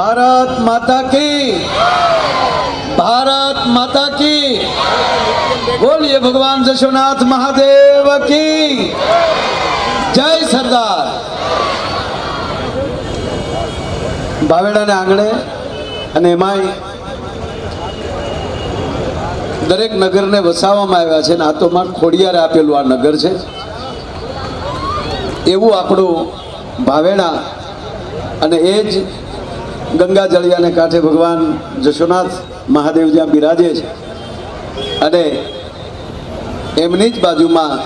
ભારત માતા કી. ભારત માતા કી. બોલીએ ભગવાન જશોનાથ મહાદેવ કી. જય સરદાર. ભાવેડાને આંગણે અને એમાંય દરેક નગરને વસાવવામાં આવ્યા છે ને આ તો માર ખોડિયારે આપેલું આ નગર છે. એવું આપણું ભાવેણા અને એ જ ગંગા જળિયાને કાંઠે ભગવાન જશોનાથ મહાદેવ જ્યાં બિરાજે છે. અને એમની જ બાજુમાં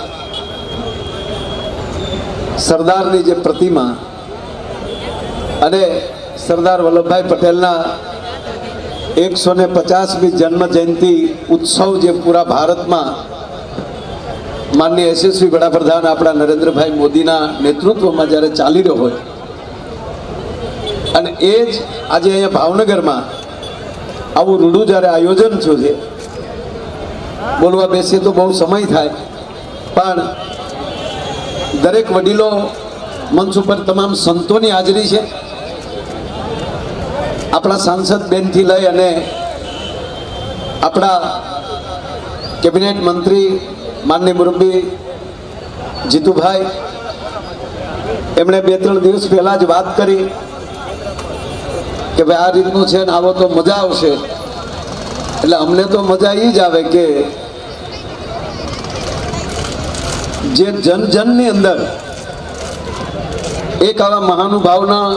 સરદારની જે પ્રતિમા અને સરદાર વલ્લભભાઈ પટેલના એકસો ને પચાસમી જન્મ જયંતિ ઉત્સવ જે પૂરા ભારતમાં માન્ય યશસ્વી વડાપ્રધાન આપણા નરેન્દ્રભાઈ મોદીના નેતૃત્વમાં જ્યારે ચાલી રહ્યો હોય અને એ જ આજે અહીંયા ભાવનગરમાં આવું રૂડું જ્યારે આયોજન થયું છે, બોલવા બેસીએ તો બહુ સમય થાય. પણ દરેક વડીલો મંચ ઉપર તમામ સંતોની હાજરી છે. આપણા સાંસદ બેનથી લઈ અને આપણા કેબિનેટ મંત્રી માનની મુરબી જીતુભાઈ, એમણે બે ત્રણ દિવસ પહેલાં જ વાત કરી. કે ભાઈ આ રીતનું છે ને આવો તો મજા આવશે. એટલે અમને તો મજા એ જ આવે કે જે જન જનની અંદર એક આવા મહાનુભાવના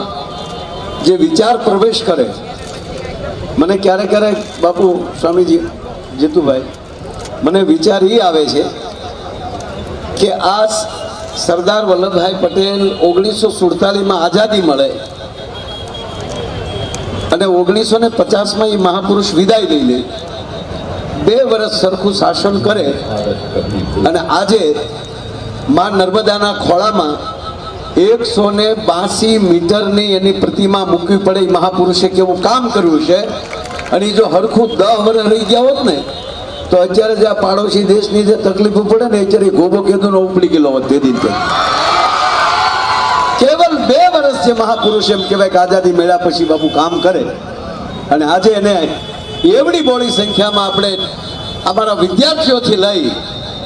જે વિચાર પ્રવેશ કરે. મને ક્યારેક ક્યારેક બાપુ સ્વામીજી, જીતુભાઈ, મને વિચાર એ આવે છે કે આ સરદાર વલ્લભભાઈ પટેલ ઓગણીસો સુડતાલીસમાં આઝાદી મળે. અને ઓગણીસો ને પચાસમાં એ મહાપુરુષ વિદાય લઈ લે. બે વર્ષ સરખું શાસન કરે. અને આજે માં નર્મદાના ખોળામાં એકસો ને બાસી મીટરની એની પ્રતિમા મૂકવી પડે એ મહાપુરુષે કેવું કામ કર્યું છે. અને જો હરખું દહ વર્ષ રહી ગયા હોત ને, તો અત્યારે જે આ પાડોશી દેશની જે તકલીફો પડે ને, અત્યારે ગોબો કેદું નો ઉપડી ગયેલો હોત તે કેવલ વર્ષ જે મહાપુરુષ એમ કહેવાય કે આઝાદી મેળ્યા પછી બાપુ કામ કરે. અને આજે એને એવડી બોડી સંખ્યામાં આપણે અમારા વિદ્યાર્થીઓથી લઈ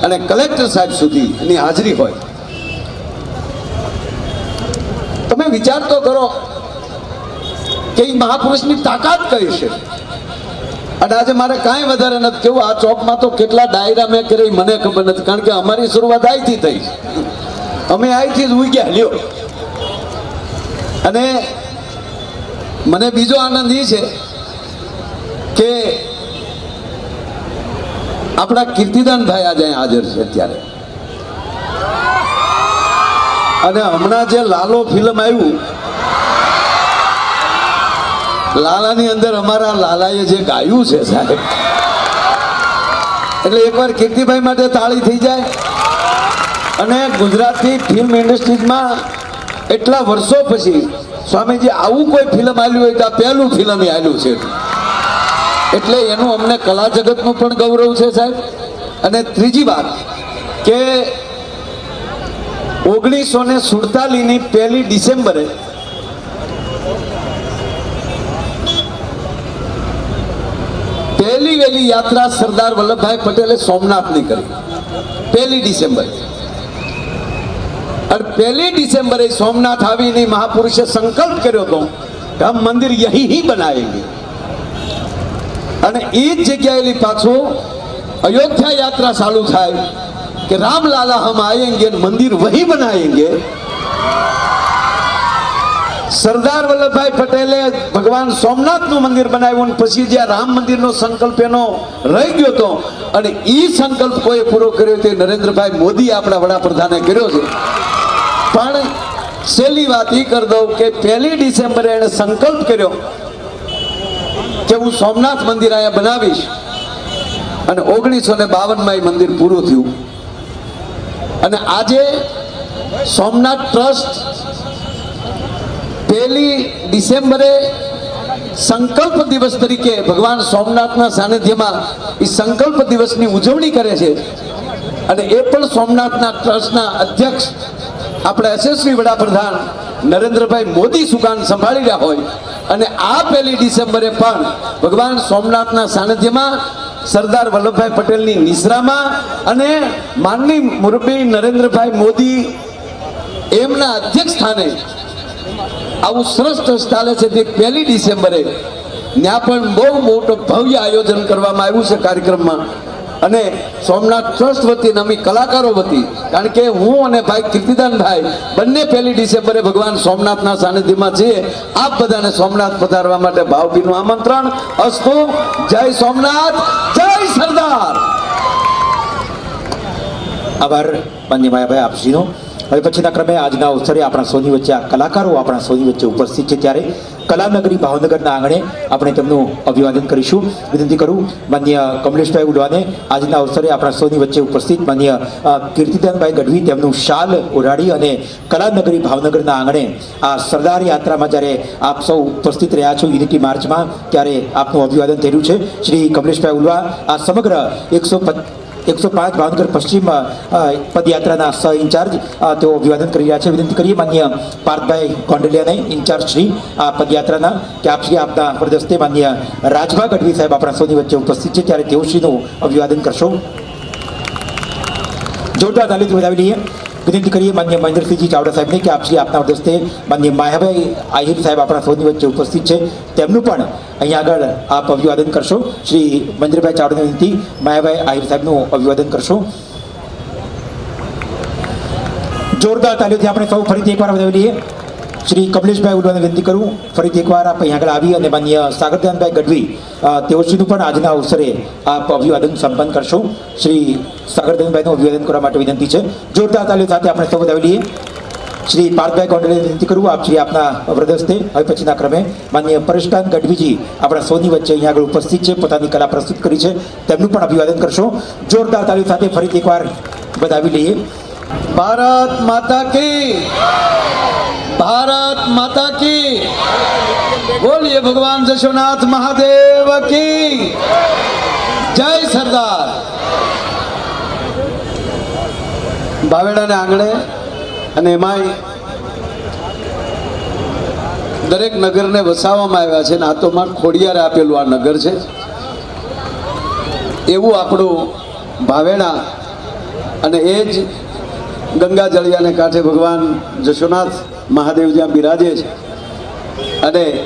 અને કલેક્ટર સાહેબ સુધી એની હાજરી હોય. તમે વિચાર તો કરો કે એ મહાપુરુષની તાકાત કઈ છે? અને આજે મારે કાંઈ વધારે નથી કેવું, આ ચોકમાં તો કેટલા ડાયરા મેં કરી મને ખબર નથી, કારણ કે અમારી શરૂઆત અહીંથી થઈ. અમે અહીંથી જ ઉગ્યા લ્યો. અને મને બીજો આનંદ એ છે કે આપણા કીર્તિદાનભાઈ આજે હાજર છે અત્યારે. અને હમણાં જે લાલો ફિલ્મ આવ્યું, લાલાની અંદર અમારા લાલાએ જે ગાયું છે સાહેબ, એટલે એકવાર કીર્તિભાઈ માટે તાળી થઈ જાય. અને ગુજરાતી ફિલ્મ ઇન્ડસ્ટ્રીઝમાં એટલા વર્ષો પછી સ્વામીજી આવું કોઈ ફિલ્મ આવ્યું હોય તો આ પહેલું ફિલ્મ આવ્યું છે. એટલે એનું અમને કલા જગતનું પણ ગૌરવ છે સાહેબ. અને ત્રીજી વાત કે ઓગણીસો ને સુડતાલીસની પહેલી ડિસેમ્બરે પહેલી વહેલી યાત્રા સરદાર વલ્લભભાઈ પટેલે સોમનાથની કરી. પહેલી ડિસેમ્બર. અને પહેલી ડિસેમ્બરે સોમનાથ આવીને મહાપુરુષે સંકલ્પ કર્યો હતો કે આ મંદિર યહી બનાવેલી અને એ જ જગ્યાએ પાછું અયોધ્યા યાત્રા ચાલુ થાય કે રામલાલા હમ આયેંગે, મંદિર વહી બનાવેંગે સરદાર વલ્લભભાઈ પટેલે ભગવાન સોમનાથનું મંદિર બનાવ્યું અને પછી જ્યાં રામ મંદિરનો સંકલ્પ એનો રહી ગયો હતો અને એ સંકલ્પ કોઈ પૂરો કર્યો તે નરેન્દ્રભાઈ મોદી આપણા વડાપ્રધાને કર્યો છે. પણ છેલ્લી વાત એ કરી દઉં કે પહેલી ડિસેમ્બરે એણે સંકલ્પ કર્યો કે હું સોમનાથ મંદિર અહીંયા બનાવીશ. અને ઓગણીસો ને બાવનમાં એ મંદિર પૂરું થયું. અને આજે સોમનાથ ટ્રસ્ટ પહેલી ડિસેમ્બરે સંકલ્પ દિવસ તરીકે ભગવાન સોમનાથના સાનિધ્યમાં એ સંકલ્પ દિવસની ઉજવણી કરે છે. અને એ પણ સોમનાથના ટ્રસ્ટના અધ્યક્ષ આપણે યશસ્વી વડાપ્રધાન નરેન્દ્રભાઈ મોદી સુકાન સંભાળી રહ્યા હોય. અને આ પહેલી ડિસેમ્બરે પણ ભગવાન સોમનાથના સાનિધ્યમાં સરદાર વલ્લભભાઈ પટેલની નિશ્રામાં અને માનની મુરબી નરેન્દ્રભાઈ મોદી એમના અધ્યક્ષ સ્થાને આવું શ્રેષ્ઠ સ્થાને છે તે પહેલી ડિસેમ્બરે ત્યાં પણ બહુ મોટો ભવ્ય આયોજન કરવામાં આવ્યું છે કાર્યક્રમમાં. અને સોમનાથ ટ્રસ્ટ વતી નમી કલાકારો વતી, કારણ કે હું અને ભાઈ કીર્તિદાનભાઈ બંને પહેલી ડિસેમ્બરે ભગવાન સોમનાથના સાનિધ્યમાં છીએ. આપ બધાને સોમનાથ પધારવા માટે ભાવભીનું આમંત્રણ. અસ્તુ, જય સોમનાથ, જય સરદાર! આભાર માયાભાઈ આપશ્રીનો હવે પછીના ક્રમે આજના અવસરે આપણા સૌની વચ્ચે આ કલાકારો આપણા સૌની વચ્ચે ઉપસ્થિત છે ત્યારે કલાનગરી ભાવનગરના આંગણે આપણે તેમનું અભિવાદન કરીશું. વિનંતી કરું માન્ય કમલેશભાઈ ઉડવાને આજના અવસરે આપણા સૌની વચ્ચે ઉપસ્થિત માન્ય કીર્તિદાનભાઈ ગઢવી તેમનું શાલ ઓઢાડી અને કલાનગરી ભાવનગરના આંગણે આ સરદાર યાત્રામાં જ્યારે આપ સૌ ઉપસ્થિત રહ્યા છો યુનિટી માર્ચમાં, ત્યારે આપનું અભિવાદન થયેલું છે. શ્રી કમલેશભાઈ ઉલવા આ સમગ્ર એકસો એકસો પાંચ ભાવનગર પશ્ચિમ પદયાત્રાના સહ ઇન્ચાર્જ તેઓ અભિવાદન કરી રહ્યા છે. વિનંતી કરીએ, માન્ય પાર્થભાઈ કોંડલિયાને ઇન્ચાર્જ શ્રી આ પદયાત્રાના, કે આપ શ્રી આપના પ્રદસ્તે માન્ય રાજભા ગઢવી સાહેબ આપણા સૌની વચ્ચે ઉપસ્થિત છે. ત્યારે તેઓ શ્રીનું અભિવાદન કરશો. જોરદાર તાલીથી વધાવી લઈએ. વિનંતી કરીએ માન્ય મહેન્દ્રસિંહજી ચાવડા સાહેબને કે આપશ્રી આપના હસ્તે માન્ય માયાભાઈ આહિર સાહેબ આપણા સૌની વચ્ચે ઉપસ્થિત છે. તેમનું પણ અહીંયા આગળ આપ અભિવાદન કરશો. શ્રી મહેન્દ્રભાઈ ચાવડાની વિનંતી માયાભાઈ આહિર સાહેબનું અભિવાદન કરશો. જોરદાર તાલીઓથી આપણે સૌ ફરીથી એકવાર વધાવી લઈએ. શ્રી કમલેશભાઈ ઉડવાને વિનંતી કરું. ફરીથી એકવાર આપ અહીંયા આગળ આવી અને માન્ય સાગરદાનભાઈ ગઢવી તેઓ સુધી પણ આજના અવસરે આપ અભિવાદન સંપન્ન કરશો. શ્રી સાગરદાનભાઈનું અભિવાદન કરવા માટે વિનંતી છે. જોરદાર તાલીઓ સાથે આપણે સૌ વધાવી લઈએ શ્રી પાર્થભાઈ કોંડલે વિનંતી કરું. આપ શ્રી આપના વ્રદસ્તે હવે પછીના ક્રમે માન્ય પરેશકાંત ગઢવીજી આપણા સૌની વચ્ચે અહીંયા આગળ ઉપસ્થિત છે. પોતાની કલા પ્રસ્તુત કરી છે. તેમનું પણ અભિવાદન કરશો. જોરદાર તાલીઓ સાથે ફરીથી એકવાર વધાવી લઈએ. ભારત માતા કી ભારત માતા કી. બોલીએ ભગવાન જશોનાથ મહાદેવ કી. જય સરદાર. ભાવેડાને આંગણે અને એમાંય દરેક નગરને વસાવવામાં આવ્યા છે ને આ તો માર ખોડિયારે આપેલું આ નગર છે. એવું આપણું ભાવેણા અને એ જ ગંગા જળિયાને કાંઠે ભગવાન જશોનાથ મહાદેવ જ્યાં બિરાજે છે. અને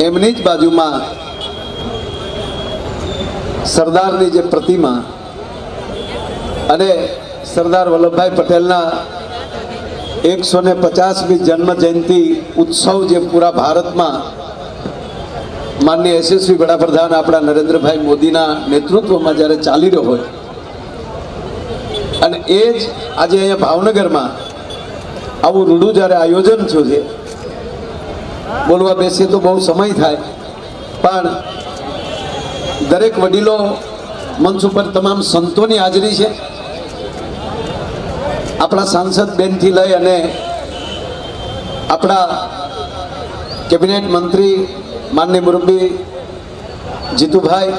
એમની જ બાજુમાં સરદારની જે પ્રતિમા અને સરદાર વલ્લભભાઈ પટેલના એકસો ને પચાસમી જન્મ જયંતિ ઉત્સવ જે પૂરા ભારતમાં માનનીય યશસ્વી વડાપ્રધાન આપણા નરેન્દ્રભાઈ મોદીના નેતૃત્વમાં જ્યારે ચાલી રહ્યો હોય. અને એ જ આજે અહીંયા ભાવનગરમાં આવું રૂડું જ્યારે આયોજન થયું છે, બોલવા બેસીએ તો બહુ સમય થાય. પણ દરેક વડીલો મંચ ઉપર તમામ સંતોની હાજરી છે. આપણા સાંસદ બેનથી લઈ અને આપણા કેબિનેટ મંત્રી માનની મુરબ્બી જીતુભાઈ,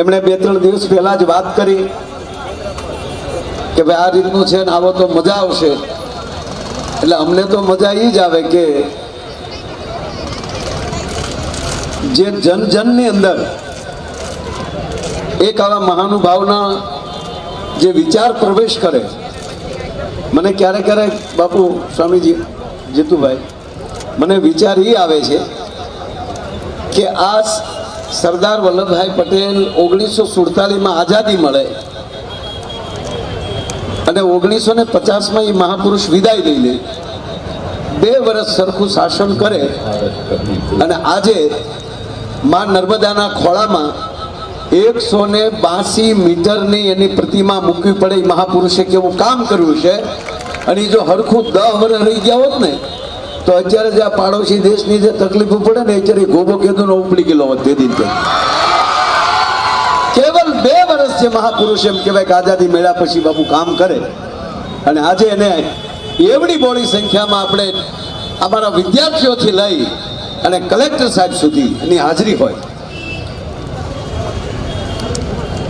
એમણે બે ત્રણ દિવસ પહેલાં જ વાત કરી. કે ભાઈ આ રીતનું છે ને આવો તો મજા આવશે. એટલે અમને તો મજા એ જ આવે કે જે જન જનની અંદર એક આવા મહાનુભાવના જે વિચાર પ્રવેશ કરે. મને ક્યારેક ક્યારેક બાપુ સ્વામીજી, જીતુભાઈ, મને વિચાર એ આવે છે કે આ સરદાર વલ્લભભાઈ પટેલ ઓગણીસો સુડતાલીસમાં આઝાદી મળે. અને ઓગણીસો ને પચાસમાં એ મહાપુરુષ વિદાય લઈ લે. બે વર્ષ સરખું શાસન કરે. અને આજે માં નર્મદાના ખોળામાં એકસો ને બાસી મીટરની એની પ્રતિમા મૂકવી પડે એ મહાપુરુષે કેવું કામ કર્યું છે. અને જો હરખું દહ વર્ષ રહી ગયા હોત ને, તો અત્યારે જે આ પાડોશી દેશની જે તકલીફો પડે ને, અત્યારે ગોબો કેદું ઉપડી ગયેલો હોત તે દિન બે વર્ષ છે મહાપુરુષ એમ કહેવાય કે આઝાદી મેળા પછી બાપુ કામ કરે. અને આજે એને એવડી બોડી સંખ્યામાં આપણે અમારા વિદ્યાર્થીઓથી લઈ અને કલેક્ટર સાહેબ સુધી એની હાજરી હોય.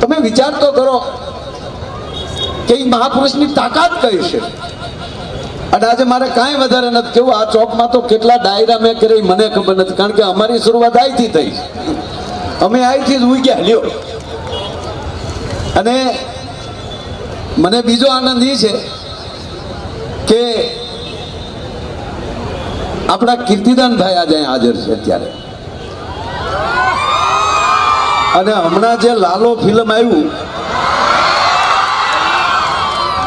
તમે વિચાર તો કરો કે એ મહાપુરુષની તાકાત કઈ છે? અને આજે મારે કાંઈ વધારે નથી કેવું. આ ચોકમાં તો કેટલા ડાયરા મેં કરી મને ખબર નથી. કારણ કે અમારી શરૂઆત અહીંથી થઈ. અમે અહીંથી જ ઉગ્યા લ્યો. અને મને બીજો આનંદ એ છે કે આપણા કીર્તિદાનભાઈ આજે હાજર છે અત્યારે. અને હમણાં જે લાલો ફિલ્મ આવ્યું,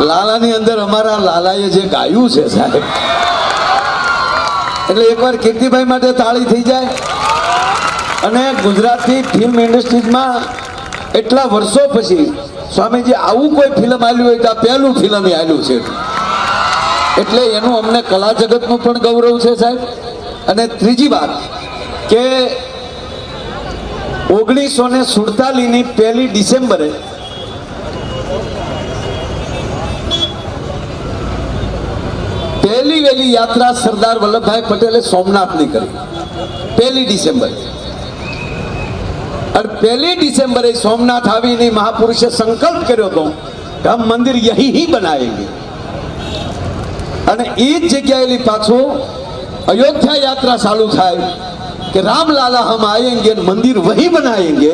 લાલાની અંદર અમારા લાલાએ જે ગાયું છે સાહેબ, એટલે એકવાર કીર્તિભાઈ માટે તાળી થઈ જાય. અને ગુજરાતી ફિલ્મ ઇન્ડસ્ટ્રીઝમાં એટલા વર્ષો પછી સ્વામીજી આવું કોઈ ફિલ્મ આવ્યું હોય તો આ પહેલું ફિલ્મ આવ્યું છે. એટલે એનું અમને કલા જગતનું પણ ગૌરવ છે સાહેબ. અને ત્રીજી વાત કે ઓગણીસો ને સુડતાલીસની પહેલી ડિસેમ્બરે પહેલી વહેલી યાત્રા સરદાર વલ્લભભાઈ પટેલે સોમનાથની કરી. પહેલી ડિસેમ્બર. અને પહેલી ડિસેમ્બરે સોમનાથ આવીને મહાપુરુષે સંકલ્પ કર્યો હતો કે મંદિર યહી હી બનાવેંગે અને એ જ જગ્યાએ પાછો અયોધ્યા યાત્રા ચાલુ થાય કે રામલાલા હમ આયેંગે મંદિર વહી બનાવેંગે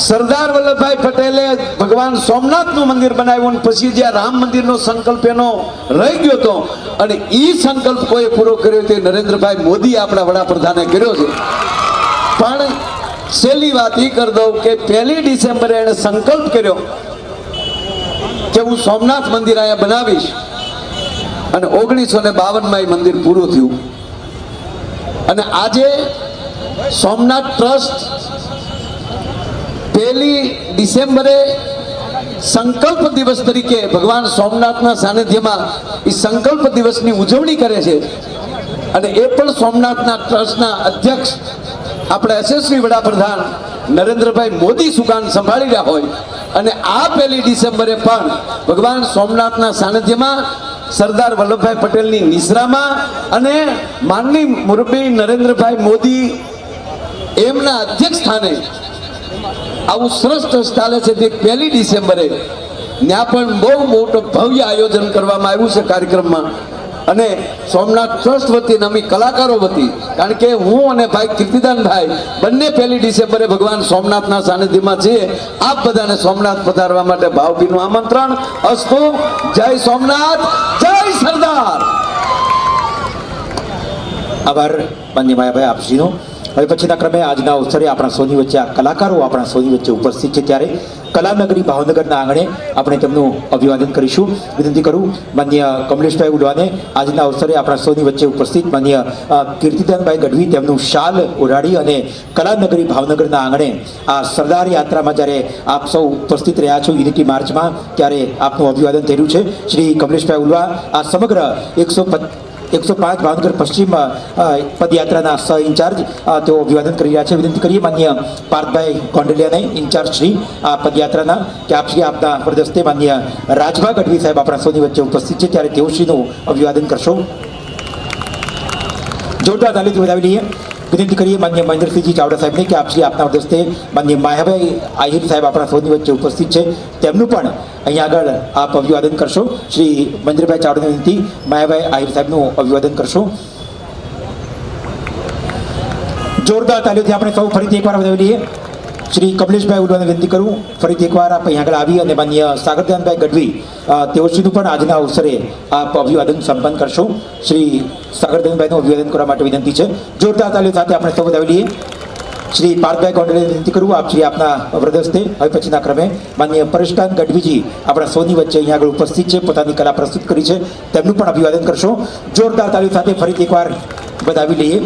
સરદાર વલ્લભભાઈ પટેલે ભગવાન સોમનાથનું મંદિર બનાવ્યું પછી જે રામ મંદિરનો સંકલ્પ એનો રહી ગયો હતો અને એ સંકલ્પ કોઈ પૂરો કર્યો તે નરેન્દ્રભાઈ મોદી આપણા વડાપ્રધાને કર્યો છે. પણ છેલ્લી વાત એ કરી દઉં કે પહેલી ડિસેમ્બરે એણે સંકલ્પ કર્યો કે હું સોમનાથ મંદિર અહીંયા બનાવીશ. અને ઓગણીસો ને બાવનમાં એ મંદિર પૂરું થયું. અને આજે સોમનાથ ટ્રસ્ટ પહેલી ડિસેમ્બરે સંકલ્પ દિવસ તરીકે ભગવાન સોમનાથના સાનિધ્યમાં એ સંકલ્પ દિવસની ઉજવણી કરે છે. અને એ પણ સોમનાથના ટ્રસ્ટના અધ્યક્ષ આપણે યશસ્વી વડાપ્રધાન નરેન્દ્રભાઈ મોદી સુકાન સંભાળી રહ્યા હોય અને આ પહેલી ડિસેમ્બરે પણ ભગવાન સોમનાથના સાનિધ્યમાં સરદાર વલ્લભભાઈ પટેલની નિશ્રામાં અને માનની મુરબી નરેન્દ્રભાઈ મોદી એમના અધ્યક્ષ સ્થાને આવું સરસ ટ્રસ્ટ છે તે પહેલી ડિસેમ્બરે ત્યાં પણ બહુ મોટો ભવ્ય આયોજન કરવામાં આવ્યું છે કાર્યક્રમમાં. અને સોમનાથ ટ્રસ્ટ વતી અમે કલાકારો વતી, કારણ કે હું અને ભાઈ કીર્તિદાનભાઈ બંને પહેલી ડિસેમ્બરે ભગવાન સોમનાથના સાનિધ્યમાં છીએ. આપ બધાને સોમનાથ પધારવા માટે ભાવભીનું આમંત્રણ. અસ્તુ, જય સોમનાથ, જય સરદાર. આભાર માયાભાઈ આપશ્રીનો. હવે પછીના ક્રમે આજના અવસરે આપણા સૌની વચ્ચે આ કલાકારો આપણા સૌની વચ્ચે ઉપસ્થિત છે ત્યારે કલાનગરી ભાવનગરના આંગણે આપણે તેમનું અભિવાદન કરીશું. વિનંતી કરું માન્ય કમલેશભાઈ ઉડવાને આજના અવસરે આપણા સૌની વચ્ચે ઉપસ્થિત માન્ય કીર્તિદાનભાઈ ગઢવી તેમનું શાલ ઉડાડી અને કલાનગરી ભાવનગરના આંગણે આ સરદાર યાત્રામાં જ્યારે આપ સૌ ઉપસ્થિત રહ્યા છો યુનિટી માર્ચમાં ત્યારે આપનું અભિવાદન થયું છે. શ્રી કમલેશભાઈ ઉડવા આ સમગ્ર એકસો એકસો પાંચ ભાવનગર પશ્ચિમ પદયાત્રાના સહ ઇન્ચાર્જ તેઓ અભિવાદન કરી રહ્યા છે. વિનંતી કરીએ, માન્ય પાર્થભાઈ ગોંડલિયાને ઇન્ચાર્જ શ્રી આ પદયાત્રાના, કે આપ શ્રી આપના પ્રદસ્તે માન્ય રાજભા ગઢવી સાહેબ આપણા સૌની વચ્ચે ઉપસ્થિત છે. ત્યારે તેઓ શ્રીનું અભિવાદન કરશો. જોરદાર તાલીથી વધાવી લઈએ. વિનંતી કરીએ માન્ય મહેન્દ્રસિંહજી ચાવડા સાહેબને કે આપશ્રી આપના હસ્તે માન્ય માયાભાઈ આહિર સાહેબ આપણા સૌની વચ્ચે ઉપસ્થિત છે. તેમનું પણ અહીંયા આગળ આપ અભિવાદન કરશો. શ્રી મહેન્દ્રભાઈ ચાવડાની વિનંતી, માયાભાઈ આહિર સાહેબનું અભિવાદન કરશો. જોરદાર તાલીઓથી આપણે સૌ ફરીથી એકવાર વધાવી લઈએ. શ્રી કમલેશભાઈ ઉડવાને વિનંતી કરું. ફરીથી એકવાર આપ અહીંયા આગળ આવી અને માન્ય સાગરધ્યાનભાઈ ગઢવી તેઓશ્રીનું પણ આજના અવસરે આપ અભિવાદન સંપન્ન કરશો. શ્રી સાગરધ્યાનભાઈનું અભિવાદન કરવા માટે વિનંતી છે. જોરદાર તાલીઓ સાથે આપણે સૌ વધાવી લઈએ. શ્રી પાર્થભાઈ ગોંડલે વિનંતી કરું. આપ શ્રી આપના વ્રદસ્તે હવે પછીના ક્રમે માન્ય પરેશકાંત ગઢવીજી આપણા સૌની વચ્ચે અહીંયા આગળ ઉપસ્થિત છે. પોતાની કલા પ્રસ્તુત કરી છે. તેમનું પણ અભિવાદન કરશો. જોરદાર તાલીઓ સાથે ફરીથી એકવાર વધાવી લઈએ.